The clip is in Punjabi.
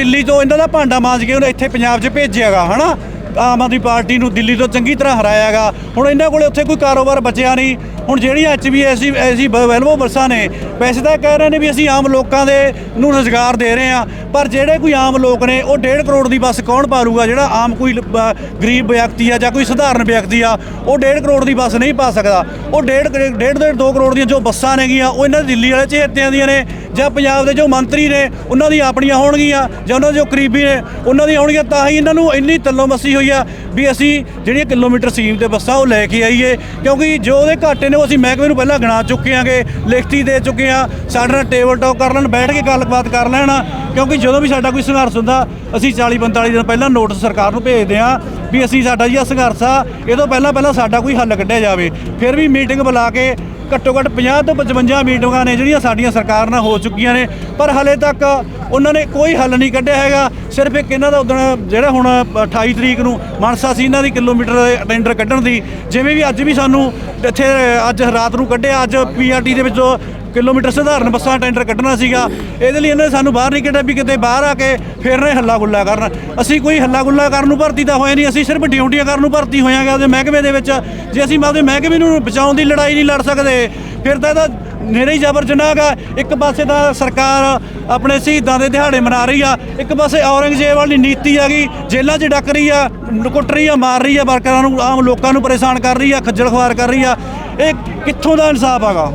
ਦਿੱਲੀ ਤੋਂ ਇਹਨਾਂ ਦਾ ਭਾਂਡਾ ਮਾਂਜ ਕੇ ਉਹਨੇ ਇੱਥੇ ਪੰਜਾਬ 'ਚ ਭੇਜਿਆਗਾ, ਹਨਾ? ਆਮ ਆਦਮੀ ਪਾਰਟੀ ਨੂੰ ਦਿੱਲੀ ਤੋਂ ਚੰਗੀ ਤਰ੍ਹਾਂ ਹਰਾਇਆਗਾ। ਹੁਣ ਇਹਨਾਂ ਕੋਲੇ ਉੱਥੇ ਕੋਈ ਕਾਰੋਬਾਰ ਬਚਿਆ ਨਹੀਂ। ਹੁਣ ਜਿਹੜੀਆਂ ਐਚਬੀਐਸਸੀ ਐਸੀ ਵੈਲਵੋ ਬੱਸਾਂ ਨੇ, ਵੈਸੇ ਤਾਂ ਕਹਿ ਰਹੇ ਨੇ ਵੀ ਅਸੀਂ ਆਮ ਲੋਕਾਂ ਦੇ ਨੂੰ ਰੋਜ਼ਗਾਰ ਦੇ ਰਹੇ ਆ ਪਰ ਜਿਹੜੇ ਕੋਈ ਆਮ ਲੋਕ ਨੇ, ਉਹ 1.5 ਕਰੋੜ ਦੀ ਬੱਸ ਕੌਣ ਪਾਲੂਗਾ? ਜਿਹੜਾ ਆਮ ਕੋਈ ਗਰੀਬ ਵਿਅਕਤੀ ਆ ਜਾਂ ਕੋਈ ਸਧਾਰਨ ਵਿਅਕਤੀ ਆ, ਉਹ 1.5 ਕਰੋੜ ਦੀ ਬੱਸ ਨਹੀਂ ਪਾ ਸਕਦਾ। ਉਹ 1.5 ਡੇਢ ਦੇ 2 ਕਰੋੜ ਦੀਆਂ ਜੋ ਬੱਸਾਂ ਨੇਗੀਆਂ, ਉਹ ਇਹਨਾਂ ਦਿੱਲੀ ਵਾਲੇ ਚੇਤਿਆਂ ਦੀਆਂ ਨੇ। ਜਾਂ ਪੰਜਾਬ ਦੇ ਜੋ ਮੰਤਰੀ ਨੇ, ਉਹਨਾਂ ਦੀ ਆਪਣੀਆਂ ਹੋਣਗੀਆਂ, ਜਾਂ ਉਹਨਾਂ ਦੇ ਜੋ ਕਰੀਬੀ ਨੇ, ਉਹਨਾਂ ਦੀਆਂ ਹੋਣਗੀਆਂ, ਤਾਂ ਹੀ ਇਹਨਾਂ ਨੂੰ ਇੰਨੀ ਤੱਲੋ ਮੱਸੀ ਹੋਈ ਆ ਵੀ ਅਸੀਂ ਜਿਹੜੀਆਂ ਕਿਲੋਮੀਟਰ ਸੀਮ ਤੇ ਬੱਸਾਂ ਉਹ ਲੈ ਕੇ ਆਈਏ। ਕਿਉਂਕਿ ਜੋ ਉਹਦੇ ਘਾਟੇ ਨੇ, ਉਹ ਅਸੀਂ ਮਹਿਕਮੇ ਨੂੰ ਪਹਿਲਾਂ ਗਿਣਾ ਚੁੱਕੇ ਆਂਗੇ, ਲਿਖਤੀ ਦੇ ਚੁੱਕੇ ਆ। ਸਾਡੇ ਨਾਲ ਟੇਬਲ ਟਾਕ ਕਰ ਲੈਣ, ਬੈਠ ਕੇ ਗੱਲਬਾਤ ਕਰ ਲੈਣ। ਕਿਉਂਕਿ ਜਦੋਂ ਵੀ ਸਾਡਾ ਕੋਈ ਸੰਘਰਸ਼ ਹੁੰਦਾ, ਅਸੀਂ 40 45 ਦਿਨ ਪਹਿਲਾਂ ਨੋਟਿਸ ਸਰਕਾਰ ਨੂੰ ਭੇਜਦੇ ਆ ਵੀ ਅਸੀਂ ਸਾਡਾ ਜੀ ਸੰਘਰਸ਼ ਆ, ਇਹ ਤੋਂ ਪਹਿਲਾਂ ਪਹਿਲਾਂ ਸਾਡਾ ਕੋਈ ਹੱਲ ਕੱਢਿਆ ਜਾਵੇ। ਫਿਰ ਵੀ ਮੀਟਿੰਗ ਬੁਲਾ ਕੇ ਘੱਟੋ ਘੱਟ 50 ਤੋਂ 55 ਮੀਟਿੰਗਾਂ ਨੇ ਜਿਹੜੀਆਂ ਸਾਡੀਆਂ ਸਰਕਾਰ ਨਾਲ ਹੋ ਚੁੱਕੀਆਂ ਨੇ, ਪਰ ਹਲੇ ਤੱਕ ਉਹਨਾਂ ਨੇ ਕੋਈ ਹੱਲ ਨਹੀਂ ਕੱਢਿਆ ਹੈਗਾ। ਸਿਰਫ ਇੱਕ ਇਹਨਾਂ ਦਾ ਉਦੋਂ ਜਿਹੜਾ ਹੁਣ 28 ਤਰੀਕ ਨੂੰ ਮਨਸਾ ਸੀ, ਇਹਨਾਂ ਦੀ ਕਿਲੋਮੀਟਰ ਦੇ ਟੈਂਡਰ ਕੱਢਣ ਦੀ, ਜਿਵੇਂ ਵੀ ਅੱਜ ਵੀ ਸਾਨੂੰ ਇੱਥੇ ਅੱਜ ਰਾਤ ਨੂੰ ਕੱਢਿਆ, ਅੱਜ ਪੀਆਰਟੀ ਦੇ ਵਿੱਚੋਂ ਕਿਲੋਮੀਟਰ ਸਧਾਰਨ ਬੱਸਾਂ ਟੈਂਡਰ ਕੱਢਣਾ ਸੀਗਾ। ਇਹਦੇ ਲਈ ਇਹਨਾਂ ਨੇ ਸਾਨੂੰ ਬਾਹਰ ਨਹੀਂ ਕੱਢਿਆ ਵੀ ਕਿਤੇ ਬਾਹਰ ਆ ਕੇ ਫਿਰ ਨੇ ਹੱਲਾ ਗੁੱਲਾ ਕਰਨ। ਅਸੀਂ ਕੋਈ ਹੱਲਾ ਗੁੱਲਾ ਕਰਨ ਨੂੰ ਭਰਤੀ ਤਾਂ ਹੋਏ ਨਹੀਂ, ਅਸੀਂ ਸਿਰਫ ਡਿਊਟੀਆਂ ਕਰਨ ਨੂੰ ਭਰਤੀ ਹੋਇਆਂਗੇ ਉਹਦੇ ਮਹਿਕਮੇ ਦੇ ਵਿੱਚ। ਜੇ ਅਸੀਂ ਆਪਦੇ ਮਹਿਕਮੇ ਨੂੰ ਬਚਾਉਣ ਦੀ ਲੜਾਈ ਨਹੀਂ ਲੜ ਸਕਦੇ, ਫਿਰ ਤਾਂ ਇਹਦਾ ਨੇੜੇ ਹੀ ਜ਼ਬਰ ਜਨਾਹ ਇੱਕ ਪਾਸੇ ਤਾਂ ਸਰਕਾਰ ਆਪਣੇ ਸ਼ਹੀਦਾਂ ਦੇ ਦਿਹਾੜੇ ਮਨਾ ਰਹੀ ਆ, ਇੱਕ ਪਾਸੇ ਔਰੰਗਜ਼ੇਬ ਵਾਲੀ ਨੀਤੀ ਆ ਗਈ, ਜੇਲ੍ਹਾਂ 'ਚ ਡੱਕ ਰਹੀ ਆ, ਕੁੱਟ ਰਹੀ ਆ, ਮਾਰ ਰਹੀ ਆ, ਵਰਕਰਾਂ ਨੂੰ, ਆਮ ਲੋਕਾਂ ਨੂੰ ਪਰੇਸ਼ਾਨ ਕਰ ਰਹੀ ਆ, ਖੱਜਲ ਖਵਾਰ ਕਰ ਰਹੀ ਆ। ਇਹ ਕਿੱਥੋਂ ਦਾ ਇਨਸਾਫ ਆਗਾ